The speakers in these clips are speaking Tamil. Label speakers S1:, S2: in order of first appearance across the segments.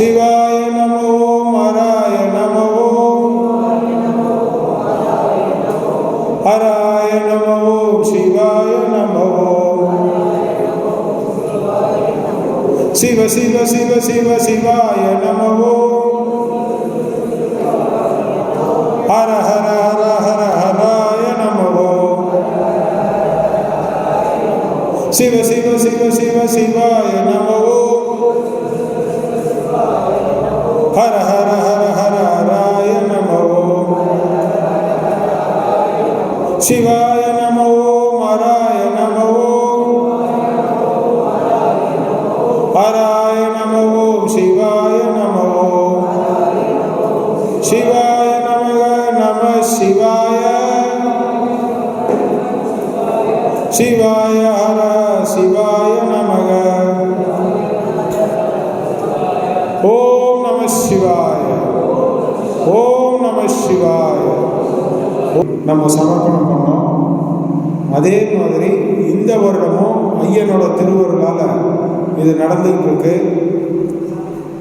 S1: சிவாய நமோ ஹராய நமோ ஹராய நமோ சிவாய நமோ சிவ சிவ சிவ சிவ சிவாய நமோ ஹர ஹர ஹர ஹர ஹராய நமோ சிவ சிவ சிவ சிவ சிவாய நமோ ஹர ஹர ஹர ஹர ஹராய நமோ சிவாய நமோ ஹராய நமோ ஹராய நமோ சிவாய நமோ சிவாய நமக நம சிவாய சிவாய ஹர சிவாய நமக ஓம் நம சிவாய. ஓம் நம சிவாய. நம்ம சமர்ப்பணம் பண்ணோம். அதே மாதிரி இந்த வருடமும் ஐயனோட திருவருளால் இது நடந்துகிட்டு இருக்கு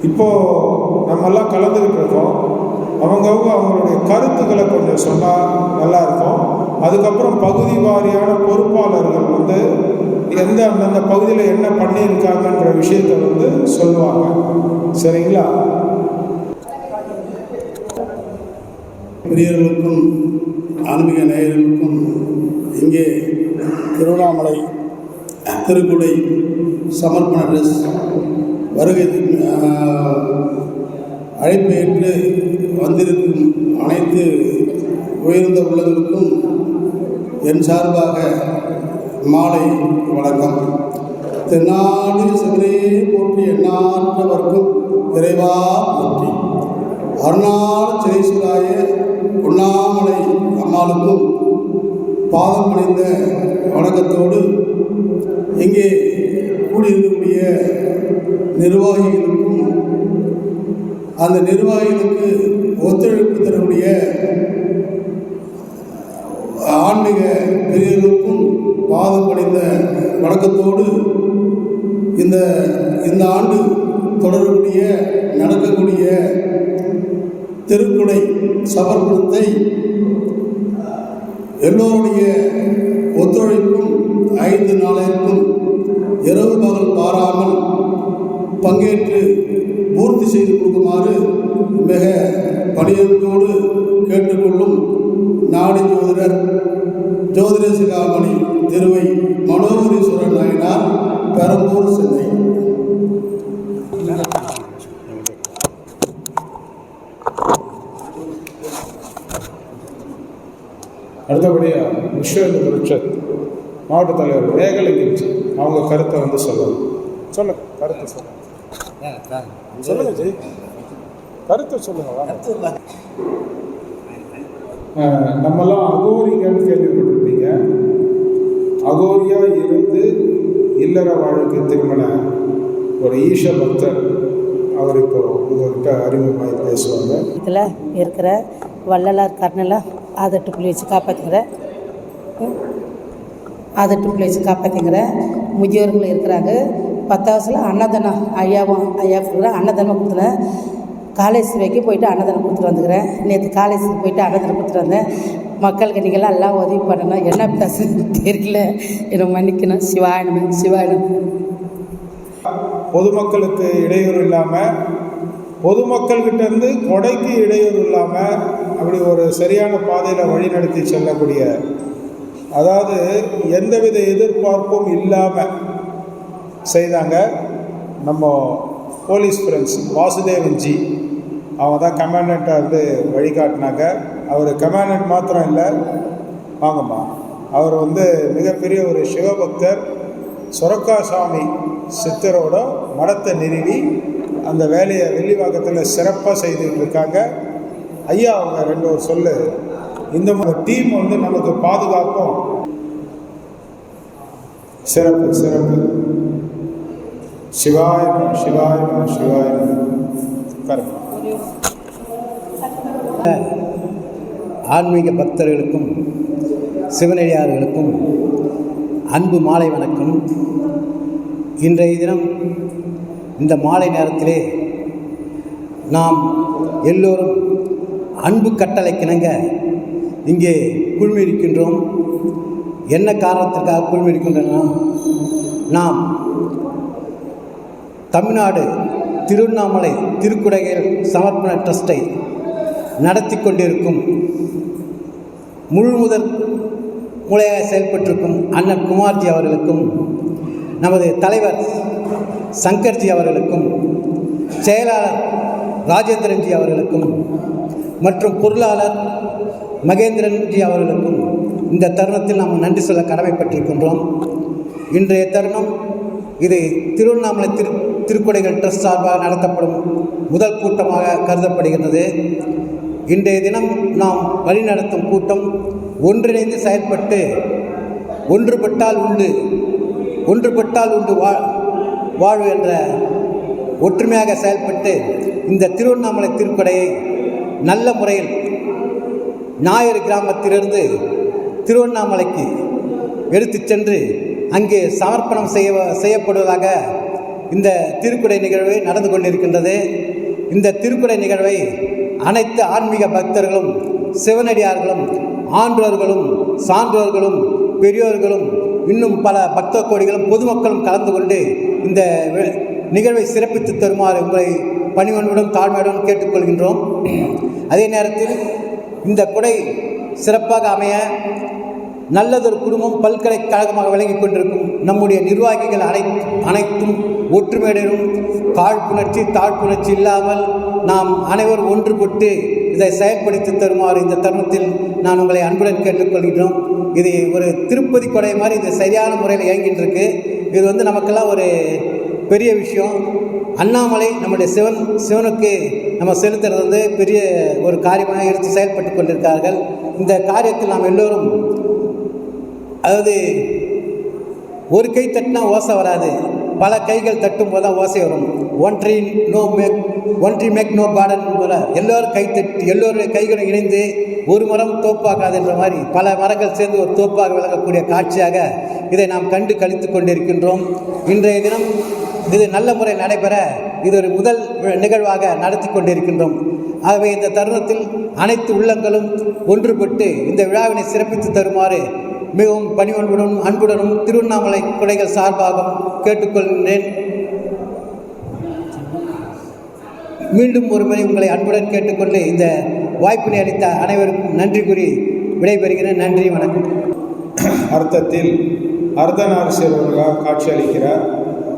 S1: இப்போ நம்மெல்லாம் கலந்துக்கிட்டு இருக்கோம் அவங்கவுங்க அவங்களுடைய கருத்துக்களை கொஞ்சம் சொன்னால் நல்லா இருக்கும். அதுக்கப்புறம் பகுதி வாரியான பொறுப்பாளர்கள் வந்து எந்த அந்தந்த பகுதியில் என்ன பண்ணியிருக்காங்கன்ற விஷயத்தை வந்து சொல்லுவாங்க. சரிங்களா?
S2: பெரியவர்களுக்கும் ஆன்மீக நேயர்களுக்கும் இங்கே திருவண்ணாமலை திருக்குடை சமர்ப்பண ட்ரெஸ் வருகை அழைப்பு ஏற்று வந்திருக்கும் அனைத்து உயர்ந்த உள்ளங்களுக்கும் என் சார்பாக மாலை வணக்கம். தென்னாடு சிவனே போற்றி எண்ணாற்றவர்க்கும் விரைவாக போற்றி. அருணாள் சிரேஸ்வராய உண்ணாமலை அம்மாளுக்கும் பாதம் அடைந்த வணக்கத்தோடு இங்கே கூடியிருக்கக்கூடிய நிர்வாகிகளுக்கும் அந்த நிர்வாகிகளுக்கு ஒத்துழைப்பு தரக்கூடிய ஆன்மீக பெரியர்களுக்கும் பாதம் அடைந்த வணக்கத்தோடு இந்த இந்த ஆண்டு தொடரக்கூடிய நடக்கக்கூடிய திருக்குடை சமர்ப்பணத்தை எல்லோருடைய ஒத்துழைப்பும் ஐந்து நாளைக்கும் இரவு பகல் பாராமல் பங்கேற்று பூர்த்தி செய்து கொடுக்குமாறு மிக பணியத்தோடு கேட்டுக்கொள்ளும் நாடி ஜோதிடர் ஜோதிட சிகாமணி திருவை மனோகரீஸ்வரன் நாயனார் பெரம்பூர் சென்னை.
S1: விஸ்வேந்திர பரிஷத் மாவட்ட தலைவர் மேகலிங்கி அவங்க கருத்தை வந்து சொல்லணும். சொல்லுங்க. கருத்தை சொல்லுங்க. சொல்லுங்க ஜி கருத்தை சொல்லுங்க நம்மலாம் அகோரிகன்னு கேள்விப்பட்டிருப்பீங்க. அகோரியா இருந்து இல்லற வாழ்க்கை திருமண ஒரு ஈஷ பக்தர் அவர் இப்போ உங்கள்கிட்ட அறிமுகமாகி பேசுவாங்க.
S3: இதில் இருக்கிற வள்ளலார் கர்ணலை ஆதட்டு புள்ளி வச்சு காப்பாற்றிக்கிற அது டூ வச்சு காப்பாற்றிக்கிற முதியோர்கள் இருக்கிறாங்க. பத்தாவதுல அன்னதானம் ஐயாவும் ஐயா கொடுக்குறேன் அன்னதானம் கொடுத்துறேன் காலேஜ் வைக்க போயிட்டு அன்னதானம் கொடுத்துட்டு வந்துக்கிறேன். நேற்று காலேஜுக்கு போயிட்டு அன்னதானம் கொடுத்துட்டு வந்தேன். மக்களுக்கு நீங்கள்லாம் எல்லாம் உதவி பண்ணணும். என்ன பேசுன்னு தெரியல. என்னை மன்னிக்கணும். சிவாயணம் சிவாயணம்
S1: பொதுமக்களுக்கு இடையூறு இல்லாமல் பொதுமக்கள்கிட்டேருந்து கொடைக்கு இடையூறு இல்லாமல் அப்படி ஒரு சரியான பாதையில் வழிநடத்தி செல்லக்கூடிய அதாவது எந்தவித எதிர்பார்ப்பும் இல்லாமல் செய்தாங்க நம்ம போலீஸ் ஃப்ரெண்ட்ஸ் வாசுதேவன் ஜி. அவங்க தான் கமாண்டண்ட்டாக இருந்து வழிகாட்டினாங்க. அவர் கமாண்டண்ட் மாத்திரம் இல்லை. வாங்கம்மா. அவர் வந்து மிகப்பெரிய ஒரு சிவபக்தர் சுரக்காசாமி சித்தரோட மடத்தை நிறுவி அந்த வேலையை வெள்ளிவாக்கத்தில் சிறப்பாக செய்துட்டு இருக்காங்க. ஐயா அவங்க ரெண்டு ஒரு சொல்லு. இந்த டீம் வந்து நமக்கு பாதுகாக்கும். சிறப்பு சிறப்பு. சிவாய நம, சிவாய சிவாய
S4: ஆன்மீக பக்தர்களுக்கும் சிவனடியார்களுக்கும் அன்பு மாலை வணக்கம். இன்றைய தினம் இந்த மாலை நேரத்திலே நாம் எல்லோரும் அன்பு கட்டளைக்கிணங்க இங்கே குழுமியிருக்கின்றோம். என்ன காரணத்திற்காக குழுமியிருக்கின்றன நாம் தமிழ்நாடு திருவண்ணாமலை திருக்குடைகள் சமர்ப்பண ட்ரஸ்ட்டை நடத்தி கொண்டிருக்கும் முழு முதல் மூலையாக செயல்பட்டிருக்கும் அண்ணன் குமார்ஜி அவர்களுக்கும் நமது தலைவர் சங்கர்ஜி அவர்களுக்கும் செயலாளர் ராஜேந்திரன்ஜி அவர்களுக்கும் மற்றும் பொருளாளர் மகேந்திரன்ஜி அவர்களுக்கும் இந்த தருணத்தில் நாம் நன்றி சொல்ல கடமைப்பட்டிருக்கின்றோம். இன்றைய தருணம் இது திருவண்ணாமலை திரு திருக்குடைகள் ட்ரஸ்ட் சார்பாக நடத்தப்படும் முதல் கூட்டமாக கருதப்படுகின்றது. இன்றைய தினம் நாம் வழிநடத்தும் கூட்டம் ஒன்றிணைந்து செயல்பட்டு ஒன்றுபட்டால் உண்டு ஒன்றுபட்டால் உண்டு வா வாழ்வு என்ற ஒற்றுமையாக செயல்பட்டு இந்த திருவண்ணாமலை திருக்கடையை நல்ல முறையில் நாயர் கிராமத்திலிருந்து திருவண்ணாமலைக்கு எடுத்து சென்று அங்கே சமர்ப்பணம் செய்ய செய்யப்படுவதாக இந்த திருக்குடை நிகழ்வு நடந்து கொண்டிருக்கின்றது. இந்த திருக்குடை நிகழ்வை அனைத்து ஆன்மீக பக்தர்களும் சிவனடியார்களும் ஆன்றோர்களும் சான்றோர்களும் பெரியோர்களும் இன்னும் பல பக்த கோடிகளும் பொதுமக்களும் கலந்து கொண்டு இந்த நிகழ்வை சிறப்பித்து தருமாறு உங்களை பணிவன்புடன் தாழ்மையுடன் கேட்டுக்கொள்கின்றோம். அதே நேரத்தில் இந்த குடை சிறப்பாக அமைய நல்லதொரு குடும்பம் பல்கலைக்கழகமாக விளங்கிக் கொண்டிருக்கும் நம்முடைய நிர்வாகிகள் அனை அனைத்தும் ஒற்றுமையுடனும் காழ்ப்புணர்ச்சி தாழ்ப்புணர்ச்சி இல்லாமல் நாம் அனைவரும் ஒன்றுபட்டு இதை செயல்படுத்தி தருமாறு இந்த தருணத்தில் நான் உங்களை அன்புடன் கேட்டுக்கொள்கிறோம். இது ஒரு திருப்பதி கொடை மாதிரி இது சரியான முறையில் இயங்கிட்டு இருக்கு. இது வந்து நமக்கெல்லாம் ஒரு பெரிய விஷயம். அண்ணாமலை நம்முடைய சிவன் சிவனுக்கு நம்ம செலுத்துறது வந்து பெரிய ஒரு காரியமாக எடுத்து செயல்பட்டு கொண்டிருக்கார்கள் இந்த காரியத்தில் நாம் எல்லோரும் அதாவது ஒரு கை தட்டினா ஓசை வராது. பல கைகள் தட்டும் போது தான் ஓசை வரும். ஒன்றி no make one make no garden போல எல்லோரும் கை தட்டி எல்லோருடைய கைகளும் இணைந்து ஒரு மரம் தோப்பாகாதுன்ற மாதிரி பல மரங்கள் சேர்ந்து ஒரு தோப்பாக விளங்கக்கூடிய காட்சியாக இதை நாம் கண்டு கழித்து கொண்டிருக்கின்றோம். இன்றைய தினம் இது நல்ல முறை நடைபெற இது ஒரு முதல் நிகழ்வாக நடத்தி கொண்டிருக்கின்றோம். ஆகவே இந்த தருணத்தில் அனைத்து உள்ளங்களும் ஒன்றுபட்டு இந்த விழாவினை சிறப்பித்து தருமாறு மிகவும் பணிவன்புடனும் அன்புடனும் திருவண்ணாமலை குடைகள் சார்பாகவும் கேட்டுக்கொள்கிறேன். மீண்டும் ஒருமுறை உங்களை அன்புடன் கேட்டுக்கொண்டு இந்த வாய்ப்பினை அளித்த அனைவருக்கும் நன்றி கூறி விடைபெறுகிறேன். நன்றி வணக்கம்.
S1: அர்த்தத்தில் அர்த்தநாரீஸ்வரர்களாக காட்சி அளிக்கிறார்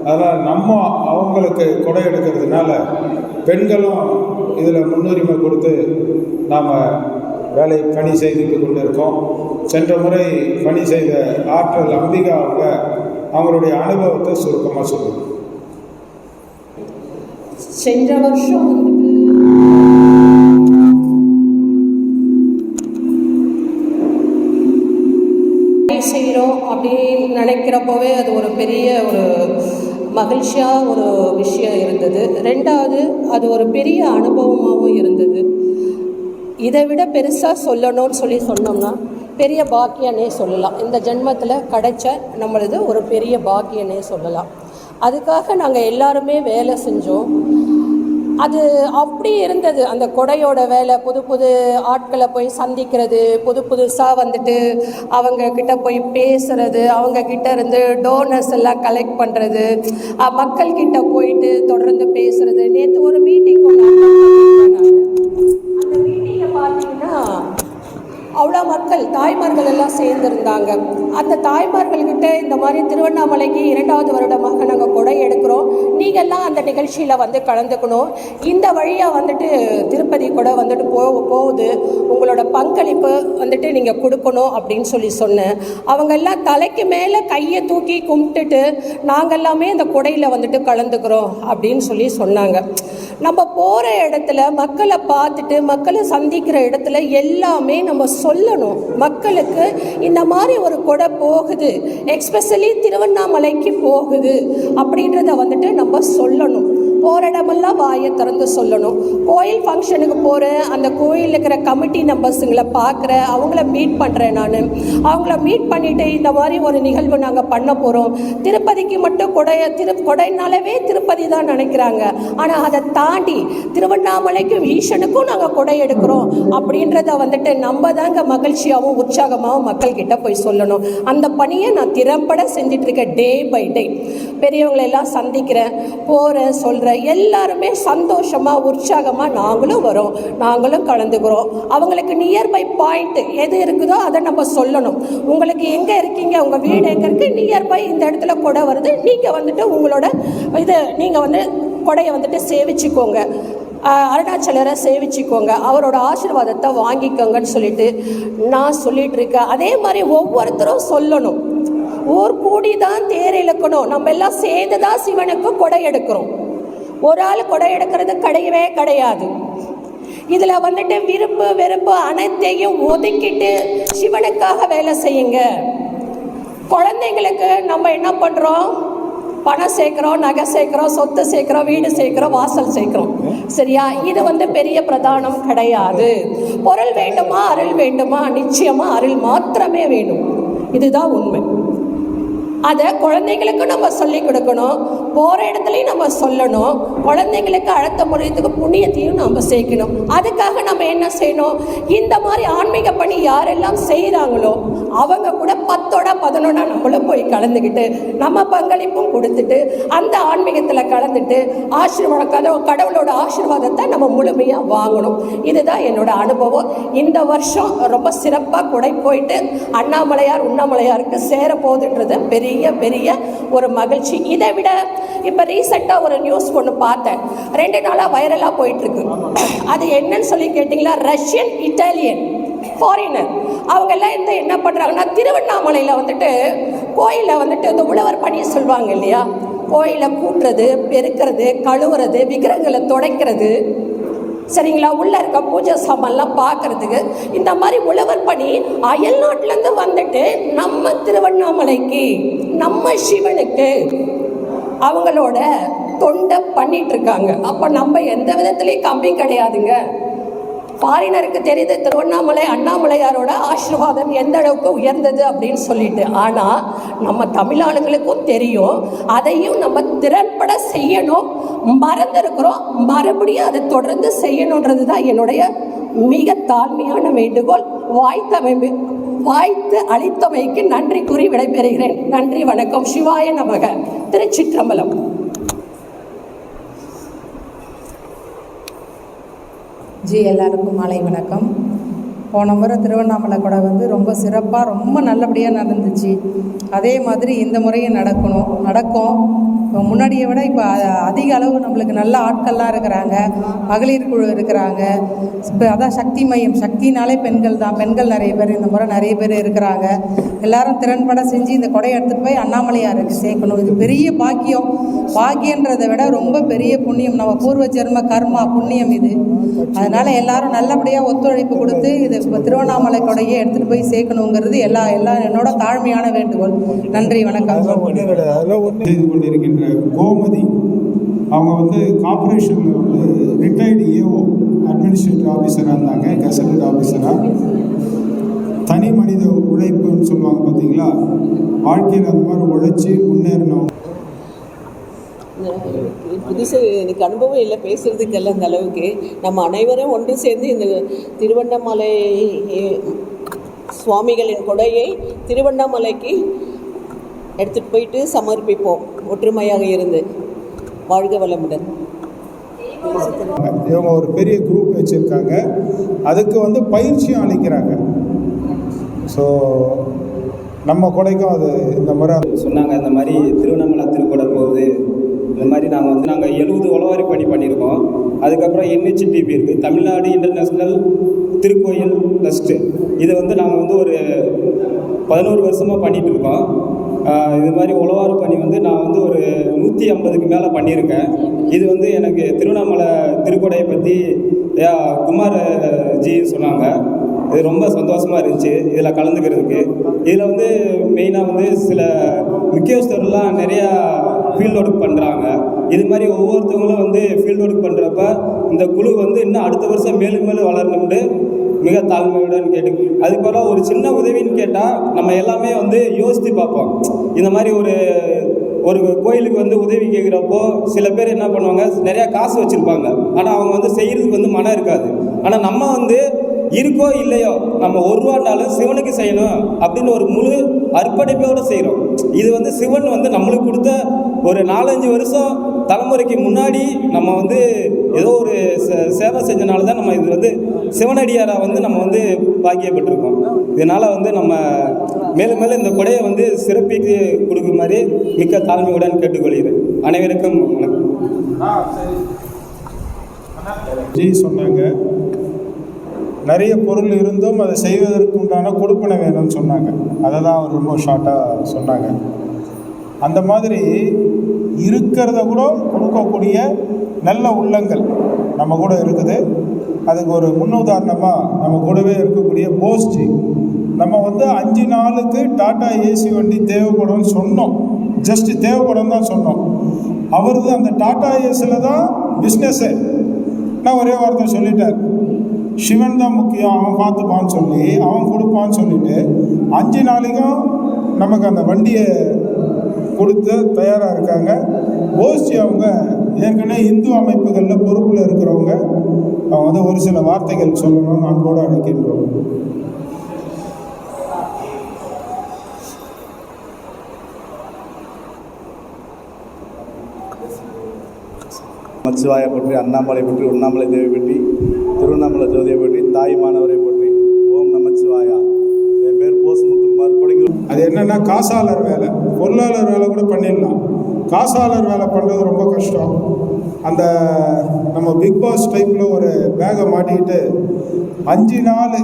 S1: அதனால் நம்ம அவங்களுக்கு கொடை எடுக்கிறதுனால பெண்களும் இதில் முன்னுரிமை கொடுத்து நாம் வேலை பணி செய்துட்டு கொண்டிருக்கோம். சென்ற முறை பணி செய்த ஆற்றல் அம்பிகா அவங்க அவங்களுடைய அனுபவத்தை சுருக்கமாக சொல்லுவோம்
S5: சென்ற வருஷம் செய்கிறோம் அப்படின்னு நினைக்கிறப்பவே அது ஒரு பெரிய ஒரு மகிழ்ச்சியாக ஒரு விஷயம் இருந்தது. ரெண்டாவது அது ஒரு பெரிய அனுபவமாகவும் இருந்தது. இதை விட பெருசாக சொல்லணும்னு சொல்லி சொன்னோம்னா பெரிய பாக்கியனே சொல்லலாம். இந்த ஜென்மத்தில் கிடைச்ச நம்மளது ஒரு பெரிய பாக்கியனே சொல்லலாம். அதுக்காக நாங்கள் எல்லாருமே வேலை செஞ்சோம். அது அப்படி இருந்தது. அந்த கொடையோட வேலை புது புது ஆட்களை போய் சந்திக்கிறது புது புதுசாக வந்துட்டு அவங்க கிட்ட போய் பேசுறது அவங்க கிட்ட இருந்து டோனர்ஸ் எல்லாம் கலெக்ட் பண்ணுறது மக்கள் கிட்ட போயிட்டு தொடர்ந்து பேசுறது. நேற்று ஒரு மீட்டிங் அந்த மீட்டிங்கை பார்த்தீங்கன்னா அவ்வளோ மக்கள் தாய்மார்கள் எல்லாம் சேர்ந்துருந்தாங்க. அந்த தாய்மார்கள்கிட்ட இந்த மாதிரி திருவண்ணாமலைக்கு இரண்டாவது வருடமாக நாங்கள் கொடை நீங்கள்லாம் அந்த நிகழ்ச்சியில் வந்து கலந்துக்கணும். இந்த வழியாக வந்துட்டு திருப்பதி கூட வந்துட்டு போ போகுது. உங்களோட பங்களிப்பு வந்துட்டு நீங்கள் கொடுக்கணும் அப்படின்னு சொல்லி சொன்னேன். அவங்க எல்லாம் தலைக்கு மேலே கையை தூக்கி கும்பிட்டுட்டு நாங்கள் எல்லாமே அந்த கொடையில் வந்துட்டு கலந்துக்கிறோம் அப்படின்னு சொல்லி சொன்னாங்க. நம்ம போகிற இடத்துல மக்களை பார்த்துட்டு மக்களை சந்திக்கிற இடத்துல எல்லாமே நம்ம சொல்லணும். மக்களுக்கு இந்த மாதிரி ஒரு கொடை போகுது. எக்ஸ்பெஷலி திருவண்ணாமலைக்கு போகுது. அப்படின்றத வந்துட்டு நம்ம சொல்லணும். போகிற இடமெல்லாம் வாயை திறந்து சொல்லணும். கோயில் ஃபங்க்ஷனுக்கு போகிறேன் அந்த கோயிலில் இருக்கிற கமிட்டி நம்பர்ஸுங்களை பார்க்குறேன் அவங்கள மீட் பண்ணுறேன் நான். அவங்கள மீட் பண்ணிவிட்டு இந்த மாதிரி ஒரு நிகழ்வு நாங்கள் பண்ண போகிறோம் திருப்பதிக்கு மட்டும் கொடைய திரு கொடைனாலவே திருப்பதி தான் நினைக்கிறாங்க. ஆனால் அதை தாண்டி திருவண்ணாமலைக்கும் ஈஷனுக்கும் நாங்கள் கொடை எடுக்கிறோம். அப்படின்றத வந்துட்டு நம்ம தாங்க மகிழ்ச்சியாகவும் உற்சாகமாகவும் மக்கள்கிட்ட போய் சொல்லணும். அந்த பணியை நான் திறம்பட செஞ்சிட்ருக்கேன் டே பை டே. பெரியவங்களெல்லாம் சந்திக்கிறேன் போகிறேன் சொல்கிறேன் எல்லாருமே சந்தோஷமாக உற்சாகமாக நாங்களும் வரோம். நாங்களும் கலந்துக்கிறோம். அவங்களுக்கு நியர்பை பாயிண்ட் எது இருக்குதோ அதை நம்ம சொல்லணும். உங்களுக்கு எங்கே இருக்கீங்க உங்கள் வீடு எங்கே இருக்குது நியர்பை இந்த இடத்துல கொடை வருது நீங்கள் வந்துட்டு உங்களோட இது நீங்கள் வந்து கொடையை வந்துட்டு சேவிச்சுக்கோங்க. அருணாச்சலரை சேவிச்சுக்கோங்க. அவரோட ஆசீர்வாதத்தை வாங்கிக்கோங்கன்னு சொல்லிட்டு நான் சொல்லிட்டு இருக்கேன். அதே மாதிரி ஒவ்வொருத்தரும் சொல்லணும். ஊர் கூடி தான் தேர் இழுக்கணும். நம்ம எல்லாம் சேர்ந்து தான் சிவனுக்கு கொடை எடுக்கிறோம். ஒரு ஆள் கொடை எடுக்கிறது கிடையவே கிடையாது. இதில் வந்துட்டு விருப்பு வெறுப்பு அனைத்தையும் ஒதுக்கிட்டு சிவனுக்காக வேலை செய்யுங்க. குழந்தைங்களுக்கு நம்ம என்ன பண்ணுறோம் பணம் சேர்க்குறோம் நகை சேர்க்குறோம் சொத்து சேர்க்குறோம் வீடு சேர்க்குறோம் வாசல் சேர்க்குறோம். சரியா? இது வந்து பெரிய பிரதானம் கிடையாது. பொருள் வேண்டுமா அருள் வேண்டுமா? நிச்சயமா அருள் மாத்திரமே வேணும். இதுதான் உண்மை. அதை குழந்தைங்களுக்கு நம்ம சொல்லி கொடுக்கணும். போகிற இடத்துலையும் நம்ம சொல்லணும். குழந்தைங்களுக்கு அழுத்த முறையத்துக்கு புண்ணியத்தையும் நம்ம சேர்க்கணும். அதுக்காக நம்ம என்ன செய்யணும்? இந்த மாதிரி ஆன்மீக பணி யாரெல்லாம் செய்கிறாங்களோ அவங்க கூட பத்தோட பதினொன்னா நம்மளும் போய் கலந்துக்கிட்டு நம்ம பங்களிப்பும் கொடுத்துட்டு அந்த ஆன்மீகத்தில் கலந்துட்டு ஆசீர்வாதம் கடவுளோட ஆசீர்வாதத்தை நம்ம முழுமையாக வாங்கணும். இதுதான் என்னோட அனுபவம். இந்த வருஷம் ரொம்ப சிறப்பாக கொடை போயிட்டு அண்ணாமலையார் உண்ணாமலையாருக்கு சேர போகுதுன்றது பெரிய பெரிய ஒரு மகிழ்ச்சி. இதை விட இப்போ ரீசெண்டாக ஒரு நியூஸ் ஒன்று பார்த்தேன். ரெண்டு நாளாக வைரலாக போயிட்டுருக்கு. அது என்னன்னு சொல்லி கேட்டிங்களா? ரஷ்யன் இட்டாலியன் ஃபாரினர் அவங்க எல்லாம் இந்த என்ன பண்ணுறாங்கன்னா திருவண்ணாமலையில் வந்துட்டு கோயிலில் வந்துட்டு இந்த உழவர் பணி சொல்லுவாங்க இல்லையா? கோயிலை கூட்டுறது பெருக்கிறது கழுவுறது விக்கிரகங்களை துடைக்கிறது. சரிங்களா? உள்ளே இருக்க பூஜை சாமான்லாம் பார்க்கறதுக்கு இந்த மாதிரி உழவர் பணி அயல்நாட்டிலேருந்து வந்துட்டு நம்ம திருவண்ணாமலைக்கு நம்ம சிவனுக்கு அவங்களோட தொண்டை பண்ணிட்டு இருக்காங்க அப்போ நம்ம எந்த விதத்துலேயும் கம்மி கிடையாதுங்க. ஃபாரினருக்கு தெரியுது திருவண்ணாமலை அண்ணாமலையாரோட ஆசீர்வாதம் எந்த அளவுக்கு உயர்ந்தது அப்படின்னு சொல்லிட்டு. ஆனால் நம்ம தமிழாளுங்களுக்கும் தெரியும் அதையும் நம்ம திறன்பட செய்யணும் மறந்துருக்கிறோம் மறுபடியும் அதை தொடர்ந்து செய்யணுன்றது தான் என்னுடைய மிக தாழ்மையான வேண்டுகோள். வாய்த்தமை வாய்த்து அளித்தமைக்கு நன்றி கூறி விடைபெறுகிறேன். நன்றி வணக்கம். சிவாய நமக. திருச்சிற்றம்பலம்.
S6: ஜி எல்லாருக்கும் மாலை வணக்கம். போன முறை திருவண்ணாமலை கூட வந்து ரொம்ப சிறப்பாக ரொம்ப நல்லபடியாக நடந்துச்சு. அதே மாதிரி இந்த முறையும் நடக்கணும் நடக்கும். முன்னாடியை விட இப்போ அதிக அளவு நம்மளுக்கு நல்ல ஆட்கள்லாம் இருக்கிறாங்க. மகளிர் குழு இருக்கிறாங்க. இப்போ அதான் சக்தி மையம். சக்தினாலே பெண்கள் தான். பெண்கள் நிறைய பேர் இந்த முறை நிறைய பேர் இருக்கிறாங்க. எல்லாரும் திறன்பட செஞ்சு இந்த கொடையை எடுத்துகிட்டு போய் அண்ணாமலையாருக்கு சேர்க்கணும். இது பெரிய பாக்கியம். பாக்கியன்றதை விட ரொம்ப பெரிய புண்ணியம். நம்ம பூர்வ ஜென்ம கர்மா புண்ணியம் இது. அதனால எல்லாரும் நல்லபடியாக ஒத்துழைப்பு கொடுத்து இது இப்போ திருவண்ணாமலை கொடையை எடுத்துகிட்டு போய் சேர்க்கணுங்கிறது எல்லா எல்லா என்னோட தாழ்மையான வேண்டுகோள். நன்றி. வணக்கம்.
S1: கோமதி. அவங்க வந்து கார்பரேஷனில் வந்து ரிட்டையர்டு ஏஓ அட்மினிஸ்ட்ரேட்டிவ் ஆஃபீஸராக இருந்தாங்க கெசட்டட் ஆஃபீஸராக தனி மனித உழைப்புன்னு சொல்லுவாங்க பார்த்தீங்களா? வாழ்க்கையில் அந்த மாதிரி உழைச்சி முன்னேறினவங்க.
S7: புதுசு எனக்கு அனுபவம் இல்லை பேசுறதுக்கு எல்லாம் அந்த அளவுக்கு. நம்ம அனைவரும் ஒன்று சேர்ந்து இந்த திருவண்ணாமலை சுவாமிகளின் கொடையை திருவண்ணாமலைக்கு எடுத்துகிட்டு போயிட்டு சமர்ப்பிப்போம் ஒற்றுமையாக இருந்து. வாழ்க வளமுடன்.
S1: இவங்க ஒரு பெரிய குரூப் வச்சுருக்காங்க. அதுக்கு வந்து பயிற்சியும் அளிக்கிறாங்க. ஸோ நம்ம கொடைக்கும் அது இந்த முறை
S8: சொன்னாங்க இந்த மாதிரி திருவண்ணாமலை திருக்கூட போகுது. இந்த மாதிரி நாங்கள் வந்து நாங்கள் எழுபது உழவாரி பணி பண்ணியிருக்கோம். அதுக்கப்புறம் என்ஹெச்டிபி இருக்குது தமிழ்நாடு இன்டர்நேஷ்னல் திருக்கோயில் ட்ரஸ்ட்டு இது வந்து நாங்கள் வந்து ஒரு பதினோரு வருஷமாக பண்ணிகிட்டு இருக்கோம். இது மாதிரி உழவாறு பணி வந்து நான் வந்து ஒரு நூற்றி ஐம்பதுக்கு மேலே பண்ணியிருக்கேன். இது வந்து எனக்கு திருவண்ணாமலை திருக்கொடையை பற்றி குமார் ஜி சொன்னாங்க. இது ரொம்ப சந்தோஷமாக இருந்துச்சு இதில் கலந்துக்கிறதுக்கு. இதில் வந்து மெயினாக வந்து சில முக்கியஸ்தர்லாம் நிறையா ஃபீல்ட் ஒர்க் பண்ணுறாங்க இது மாதிரி ஒவ்வொருத்தவங்களும் வந்து ஃபீல்ட் ஒர்க் பண்ணுறப்ப இந்த குழு வந்து இன்னும் அடுத்த வருஷம் மேலும் மேலும் வளரணும்னு மிக தாழ்மையுடன் கேட்டு அதுக்கு பதிலா ஒரு சின்ன உதவின்னு கேட்டால் நம்ம எல்லாமே வந்து யோசித்து பார்ப்போம். இந்த மாதிரி ஒரு ஒரு கோயிலுக்கு வந்து உதவி கேட்குறப்போ சில பேர் என்ன பண்ணுவாங்க நிறையா காசு வச்சுருப்பாங்க. ஆனால் அவங்க வந்து செய்கிறதுக்கு வந்து மனம் இருக்காது. ஆனால் நம்ம வந்து இருக்கோ இல்லையோ நம்ம ஒரு ரூபாண்டாலும் சிவனுக்கு செய்யணும் அப்படின்னு ஒரு முழு அர்ப்பணிப்போடு செய்கிறோம் இது வந்து சிவன் வந்து நம்மளுக்கு கொடுத்த ஒரு நாலஞ்சு வருஷம் தலைமுறைக்கு முன்னாடி நம்ம வந்து ஏதோ ஒரு சே- சேவை செஞ்சனால தான் நம்ம இது வந்து சிவனடியாராக வந்து நம்ம வந்து பாக்கியப்பட்டிருக்கோம். இதனால் வந்து நம்ம மேலும் மேலும் இந்த கொடையை வந்து சிறப்பிக்கு கொடுக்குமாறு மிக்க தாழ்மையுடன் கேட்டுக்கொள்கிறேன். அனைவருக்கும் வணக்கம்.
S1: ஜி சொன்னாங்க. நிறைய பொருள் இருந்தும் அதை செய்வதற்கு உண்டான கொடுப்பனை வேணும்னு சொன்னாங்க. அதை தான் அவர் ரொம்ப ஷார்ட்டாக சொன்னாங்க. அந்த மாதிரி இருக்கிறத கூட கொடுக்கக்கூடிய நல்ல உள்ளங்கள் நம்ம கூட இருக்குது. அதுக்கு ஒரு முன்னுதாரணமாக நம்ம கூடவே இருக்கக்கூடிய போஸ்டி. நம்ம வந்து அஞ்சு நாளுக்கு டாடா ஏசி வண்டி தேவைப்படும்னு சொன்னோம். ஜஸ்ட் தேவைப்படும் தான் சொன்னோம். அவரது அந்த டாடா ஏசியில் தான் பிஸ்னஸ்ஸு நான் ஒரே வார்த்தை சொல்லிட்டார் சிவன் தான் முக்கியம் அவன் பார்த்துப்பான்னு சொல்லி அவன் கொடுப்பான்னு சொல்லிட்டு அஞ்சு நாளைக்கும் நமக்கு அந்த வண்டியை கொடுத்து தயாராக இருக்காங்க. ஓசி அவங்க ஏற்கனவே இந்து அமைப்புகளில் பொறுப்பில் இருக்கிறவங்க. அவங்க வந்து ஒரு சில வார்த்தைகள் சொல்லணும்னு அன்போடு அழைக்கின்றோம்.
S9: நமச்சிவாயை பற்றி அண்ணாமலை பற்றி உண்ணாமலை தேவி பற்றி திருவண்ணாமலை ஜோதியை பற்றி தாய் மாணவரை பற்றி ஓம் நமச்சிவாயா என் பேர் போஸ் முத்துக்குமார் கொடையூர்
S1: அது என்னன்னா காசாளர் வேலை. பொருளாளர் வேலை கூட பண்ணிடலாம். காசாளர் வேலை பண்ணுறது ரொம்ப கஷ்டம். அந்த நம்ம பிக் பாஸ் டைப்பில் ஒரு பேகை மாட்டிக்கிட்டு அஞ்சு நாள்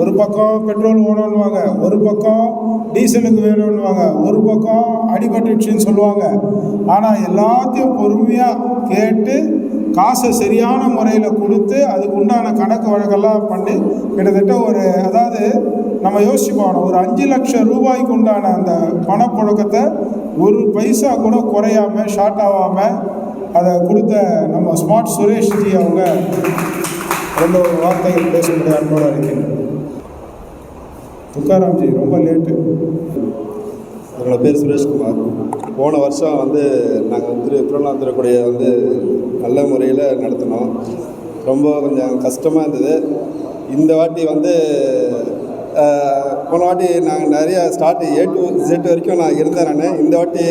S1: ஒரு பக்கம் பெட்ரோல் ஓடணுவாங்க ஒரு பக்கம் டீசலுக்கு வேணும்னுவாங்க ஒரு பக்கம் அடிபட்டுச்சுன்னு சொல்லுவாங்க. ஆனால் எல்லாத்தையும் பொறுமையாக கேட்டு காசை சரியான முறையில் கொடுத்து அதுக்கு உண்டான கணக்கு வழக்கெல்லாம் பண்ணி கிட்டத்தட்ட ஒரு அதாவது நம்ம யோசிச்சு போகணும் ஒரு அஞ்சு லட்சம் ரூபாய்க்கு உண்டான அந்த பணப்புழக்கத்தை ஒரு பைசா கூட குறையாம ஷார்ட் ஆகாமல் அதை கொடுத்த நம்ம ஸ்மார்ட் சுரேஷ் ஜி அவங்க ரெண்டு ஒரு வார்த்தைகள் பேசக்கூடிய அன்போடு துக்காராம் துக்காராம்ஜி ரொம்ப லேட்டு
S9: என்னோடய பேர் சுரேஷ்குமார் போன வருஷம் வந்து நாங்கள் திரு திருவண்ணாமலை வந்து நல்ல முறையில் நடத்தினோம். ரொம்ப கொஞ்சம் கஷ்டமாக இருந்தது. இந்த வாட்டி வந்து போன வாட்டி நாங்கள் நிறையா ஸ்டார்ட் ஏ டு ஜெட் வரைக்கும் நான் இருந்தேன் நான். இந்த வாட்டி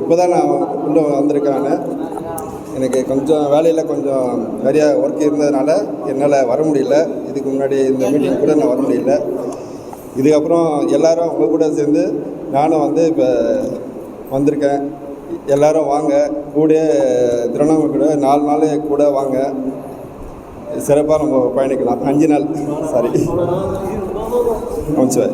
S9: இப்போ தான் நான் உள்ளே வந்திருக்கேன் நான். எனக்கு கொஞ்சம் வேலையில் கொஞ்சம் நிறையா ஒர்க் இருந்ததுனால என்னால் வர முடியல. இதுக்கு முன்னாடி இந்த மீட்டிங் கூட நான் வர முடியல. இதுக்கப்புறம் எல்லாரும் உங்கள் கூட சேர்ந்து நானும் வந்து இப்போ வந்திருக்கேன். எல்லாரும் வாங்க. கூட திருவண்ணாமலை கூட நாலு நாள் கூட வாங்க. சிறப்பாக நம்ம பயணிக்கலாம். அஞ்சு நாள். சாரி পঞ্চায়েত